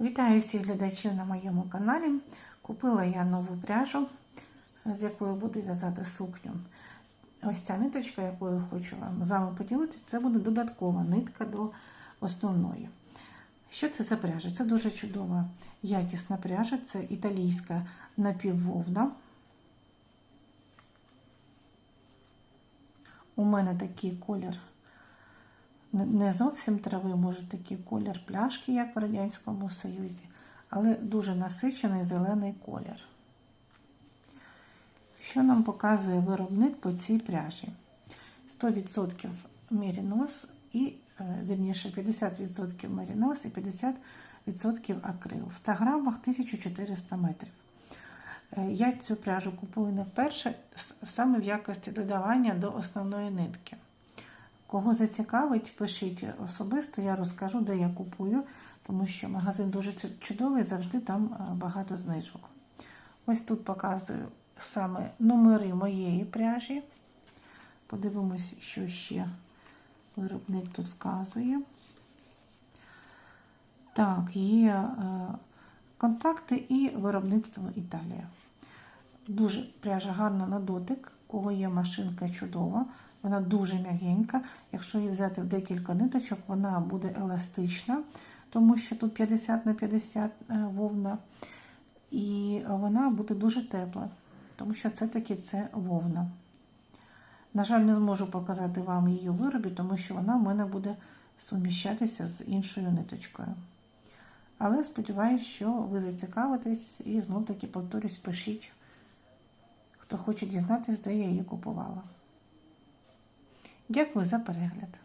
Вітаю всіх глядачів на моєму каналі. Купила я нову пряжу, з якою буду в'язати сукню. Ось ця ниточка, якою хочу вам з вами поділитися, це буде додаткова нитка до основної. Що це за пряжа? Це дуже чудова, якісна пряжа, це італійська напіввовна. У мене такий колір не зовсім трави, може такий колір пляшки, як в Радянському Союзі, але дуже насичений зелений колір. Що нам показує виробник по цій пряжі? 100% мерінос і, вірніше, 50% мерінос і 50% акрил. В 100 грамах 1400 метрів. Я цю пряжу купую не вперше, саме в якості додавання до основної нитки. Кого зацікавить, пишіть особисто, я розкажу, де я купую, тому що магазин дуже чудовий, завжди там багато знижок. Ось тут показую саме номери моєї пряжі. Подивимось, що ще виробник тут вказує. Так, є контакти і виробництво Італія. Дуже пряжа гарна на дотик, кого є машинка чудова. Вона дуже м'ягенька. Якщо її взяти в декілька ниточок, вона буде еластична, тому що тут 50 на 50 вовна. І вона буде дуже тепла, тому що це таки це вовна. На жаль, не зможу показати вам її виробі, тому що вона в мене буде суміщатися з іншою ниточкою. Але сподіваюся, що ви зацікавитесь і знов таки повторюсь, пишіть, хто хоче дізнатися, де я її купувала. Дякую за перегляд.